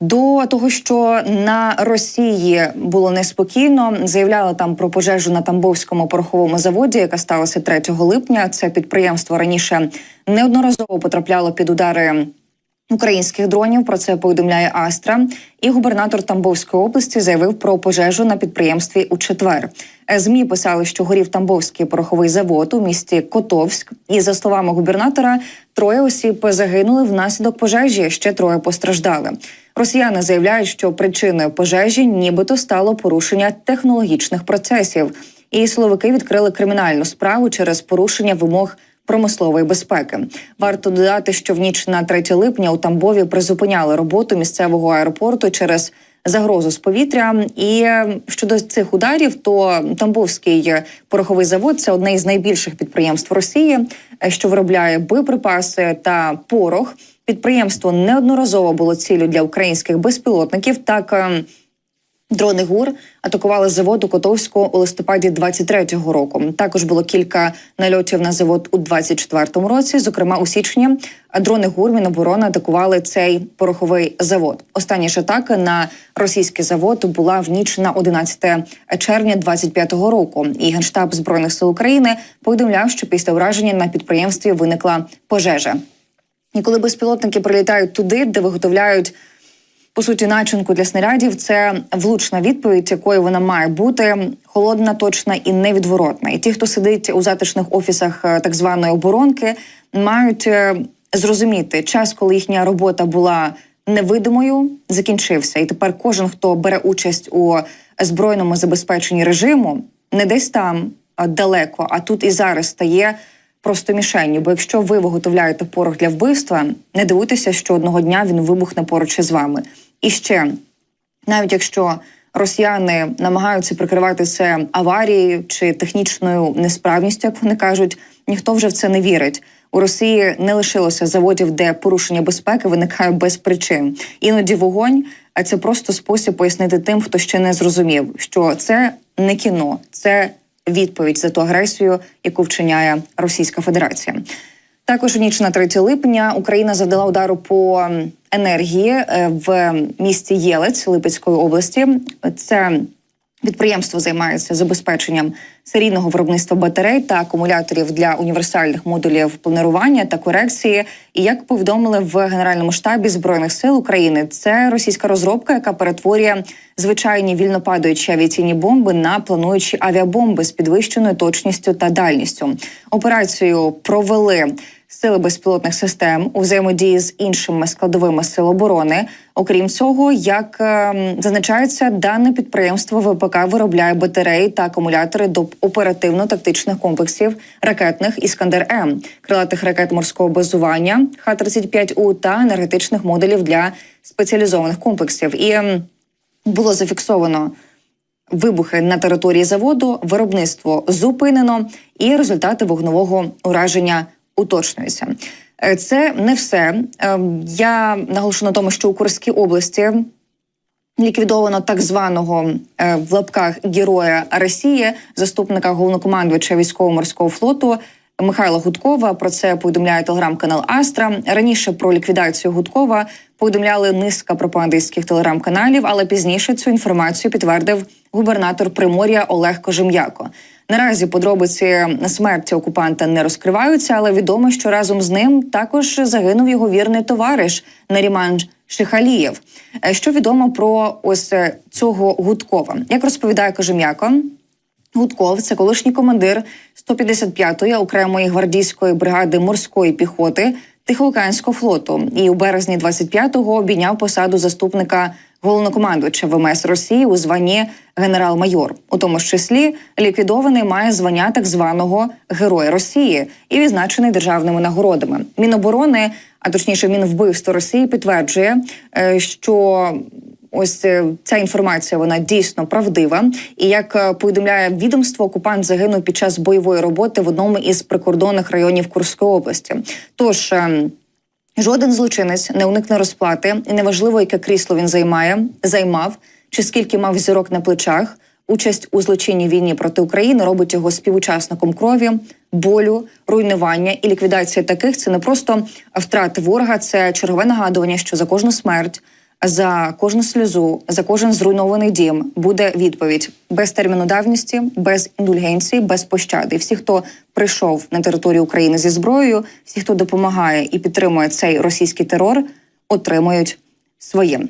До того, що на Росії було неспокійно, заявляли там про пожежу на Тамбовському пороховому заводі, яка сталася 3 липня. Це підприємство раніше неодноразово потрапляло під удари українських дронів. Про це повідомляє Астра. І губернатор Тамбовської області заявив про пожежу на підприємстві у четвер. Е, Змі писали, що горів Тамбовський пороховий завод у місті Котовськ. І за словами губернатора, троє осіб загинули внаслідок пожежі. Ще троє постраждали. Росіяни заявляють, що причиною пожежі нібито стало порушення технологічних процесів. І силовики відкрили кримінальну справу через порушення вимог промислової безпеки. Варто додати, що в ніч на 3 липня у Тамбові призупиняли роботу місцевого аеропорту через загрозу з повітря. І е, щодо цих ударів, то Тамбовський пороховий завод це одне із найбільших підприємств Росії, е, що виробляє боєприпаси та порох. Підприємство неодноразово було ціллю для українських безпілотників. Так е, Дрони ГУР атакували завод у Котовську у листопаді 23-го року. Також було кілька нальотів на завод у 24-му році. Зокрема, у січні дрони ГУР Міноборони атакували цей пороховий завод. Остання ж атака на російський завод була в ніч на 11 червня 25-го року. І генштаб збройних сил України повідомляв, що після ураження на підприємстві виникла пожежа. І коли безпілотники прилітають туди, де виготовляють по суті начинку для снарядів, це влучна відповідь, якою вона має бути холодна, точна і невідворотна. І ті, хто сидить у затишних офісах е, так званої оборонки, мають е, зрозуміти час, коли їхня робота була невидимою, закінчився. І тепер кожен, хто бере участь у збройному забезпеченні режиму, не десь там далеко, а тут і зараз стає просто мішенню. Бо якщо ви виготовляєте порох для вбивства, не дивуйтеся, що одного дня він вибухне поруч із вами. І ще навіть якщо росіяни намагаються прикривати це аварією чи технічною несправністю, як вони кажуть, ніхто вже в це не вірить. У Росії не лишилося заводів, де порушення безпеки виникає без причин. Іноді вогонь, а це просто спосіб пояснити тим, хто ще не зрозумів, що це не кіно, це відповідь за ту агресію, яку вчиняє Російська Федерація. Також у ніч на 3 липня Україна завдала удару по енергії е, в місті Єлець Липецької області. Це підприємство займається забезпеченням серійного виробництва батарей та акумуляторів для універсальних модулів планування та корекції. І як повідомили в Генеральному штабі збройних сил України, це російська розробка, яка перетворює звичайні вільнопадаючі авіаційні бомби на плануючі авіабомби з підвищеною точністю та дальністю. Операцію провели. Сили безпілотних систем у взаємодії з іншими складовими сил оборони. Окрім цього, як е, зазначається, дане підприємство ВПК виробляє батареї та акумулятори до оперативно-тактичних комплексів ракетних іскандер М, крилатих ракет морського базування Х-35У та енергетичних модулів для спеціалізованих комплексів. І ем, було зафіксовано вибухи на території заводу, виробництво зупинено, і результати вогнового ураження уточнюються. Е, Це не все. Е, Я наголошу на тому, що у Курській області ліквідовано так званого е, в лапках героя Росії, заступника головнокомандувача військово-морського флоту. Михайла Гудкова про це повідомляє телеграм-канал Астра. Раніше про ліквідацію Гудкова повідомляли низка пропагандистських телеграм-каналів, але пізніше цю інформацію підтвердив губернатор Примор'я Олег Кожем'яко. Наразі подробиці смерті окупанта не розкриваються, але відомо, що разом з ним також загинув його вірний товариш Наріман Шихалієв. Е, Що відомо про ось е, цього Гудкова? Як розповідає Кожем'яко, Гудков це колишній командир 155-ї окремої гвардійської бригади морської піхоти Тихоокеанського флоту, і у березні 25-го обійняв посаду заступника головнокомандувача ВМС Росії у званні генерал-майор. У тому ж числі ліквідований має звання так званого Героя Росії і відзначений державними нагородами. Міноборони, а точніше, Мінвбивство Росії підтверджує, е, що Ось е, ця інформація вона дійсно правдива. І як е, повідомляє відомство, окупант загинув під час бойової роботи в одному із прикордонних районів Курської області. Тож ем, жоден злочинець не уникне розплати, і неважливо, яке крісло він займає, займав чи скільки мав зірок на плечах. Участь у злочинній війні проти України робить його співучасником крові, болю, руйнування і ліквідація таких це не просто втрати ворога, це чергове нагадування, що за кожну смерть За кожну сльозу, за кожен зруйнований дім буде відповідь без терміну давності, без індульгенції, без пощади. Всі, хто прийшов на територію України зі зброєю, всі, хто допомагає і підтримує цей російський терор, отримують своє.